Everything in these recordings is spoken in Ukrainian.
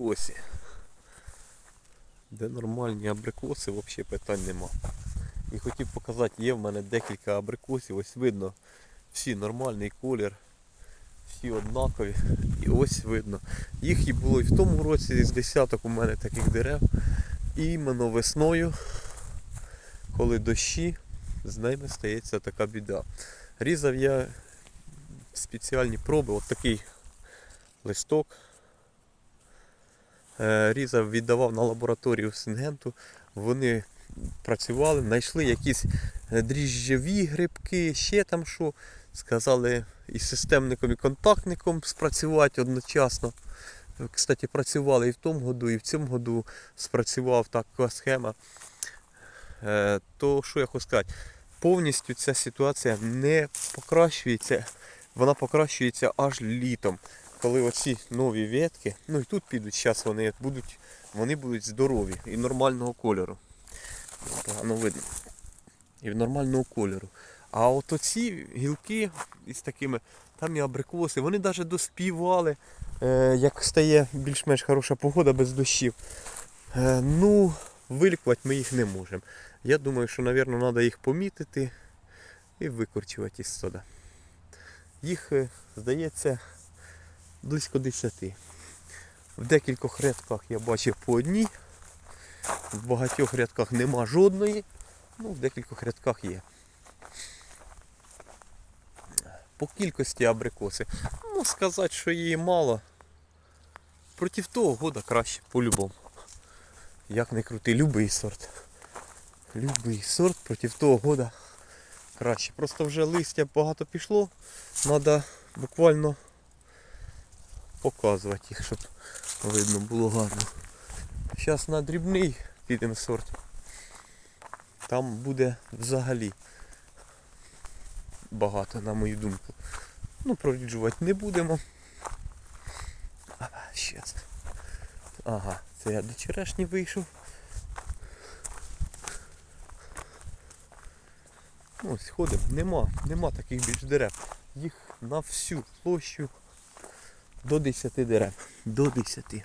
абрикосі. Де нормальні абрикоси, взагалі питань нема. І хотів показати, є в мене декілька абрикосів, ось видно всі нормальний колір, всі однакові. І ось видно. Їх і було і в тому році з десяток у мене таких дерев. І іменно весною, коли дощі, з ними стається така біда. Різав я спеціальні проби, от такий листок. Е, Різав, віддавав на лабораторію Сингенту. Вони працювали, знайшли якісь е, дріжджові грибки, ще там що. Сказали і системником, і контактником спрацювати одночасно. Кстати, працювали і в тому году, і в цьому году спрацював така схема. Е, То що я хочу сказати, повністю ця ситуація не покращується, вона покращується аж літом. Коли оці нові ветки, ну і тут підуть, зараз вони будуть, вони будуть здорові і нормального кольору. Погано видно. І в нормального кольору. А от оці гілки із такими, там і абрикоси, вони навіть доспівали, е, як стає більш-менш хороша погода без дощів. Е, ну, вилікувати ми їх не можемо. Я думаю, що, мабуть, треба їх помітити і викорчувати із сода. Їх, е, здається, близько 10. В декількох рядках я бачив по одній, в багатьох рядках нема жодної, ну в декількох рядках є. По кількості абрикоси. Ну, сказати, що її мало. Проти того года краще, по-любому. Як не крути, любий сорт. Любий сорт проти того года краще. Просто вже листя багато пішло. Треба буквально показувати їх, щоб видно було гарно. Зараз на дрібний підемо сорт. Там буде взагалі багато, на мою думку. Ну, проріджувати не будемо. Ага, щас. Ага, це я до черешні вийшов. Ось ходимо, нема, нема таких більш дерев. Їх на всю площу до 10 дерев. До 10.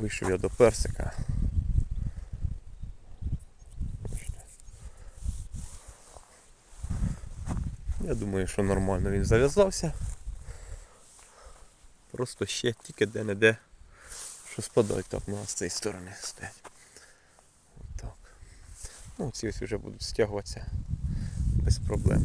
Вийшов я до персика. Я думаю, що нормально він зав'язався. Просто ще тільки де-не-де що спадають так ну, а з цієї сторони стоять. Отак. Ну, ці ось вже будуть стягуватися без проблем.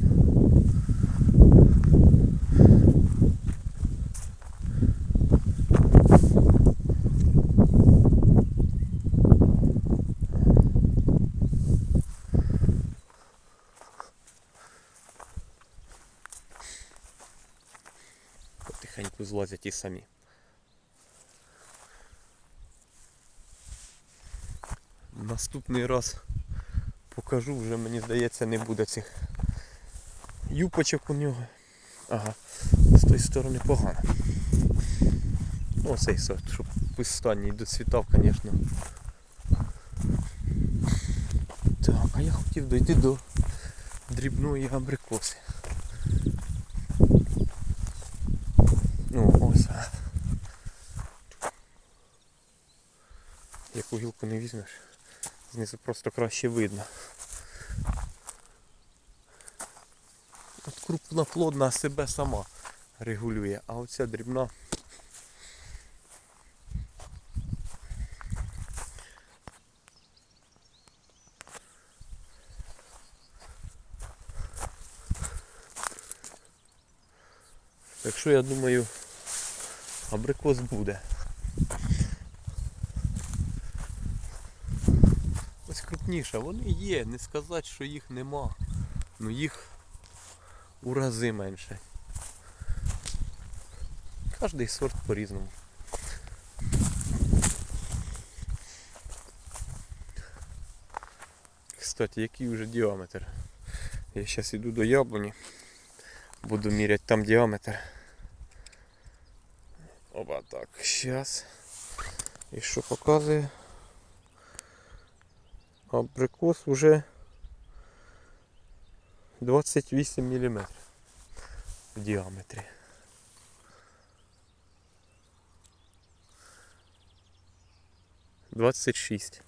Злазять і самі. Наступний раз покажу, вже мені здається не буде цих юпочок у нього. Ага, з тої сторони погано. Ну, Оцей сорт, щоб останній доцвітав, звісно. Так, а я хотів дойти до дрібної абрикоси. Ну, ось. Яку гілку не візьмеш, знизу просто краще видно. От крупна плодна себе сама регулює, а оця дрібна. Так що я думаю, абрикос буде. Ось крупніше, вони є, не сказати, що їх нема. Ну їх у рази менше. Кожний сорт по-різному. Кстати, який вже діаметр? Я зараз йду до яблуні, буду міряти там діаметр. Оба так, зараз. І що показує? Абрикос уже 28 мм в діаметрі. Двадцять шість.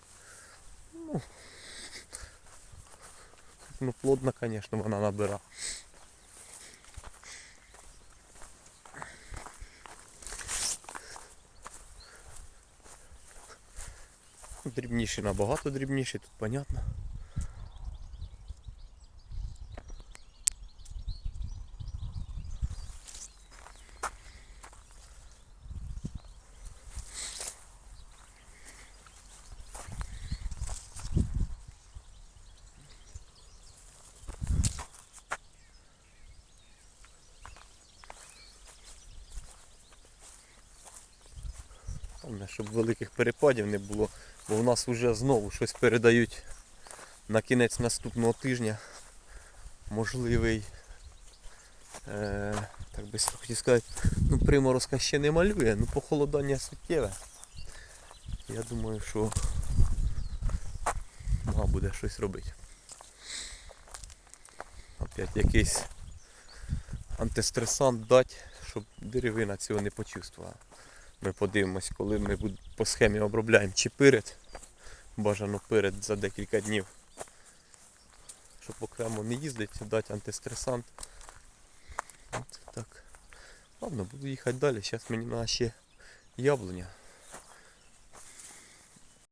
Ну, ну плотно, звісно, вона набира. Дрібніші, набагато дрібніші, тут понятно. Щоб великих перепадів не було, бо в нас вже знову щось передають на кінець наступного тижня. Можливий, е, так би хотів сказати, ну приморозка ще не малює, ну похолодання суттєве. Я думаю, що мама буде щось робити. Опять якийсь антистресант дати, щоб деревина цього не почувствувала. Ми подивимось, коли ми по схемі обробляємо чи перед. Бажано перед за декілька днів. Щоб окремо не їздити, дати антистресант. От так. Ладно, буду їхати далі. Зараз мені ще яблуня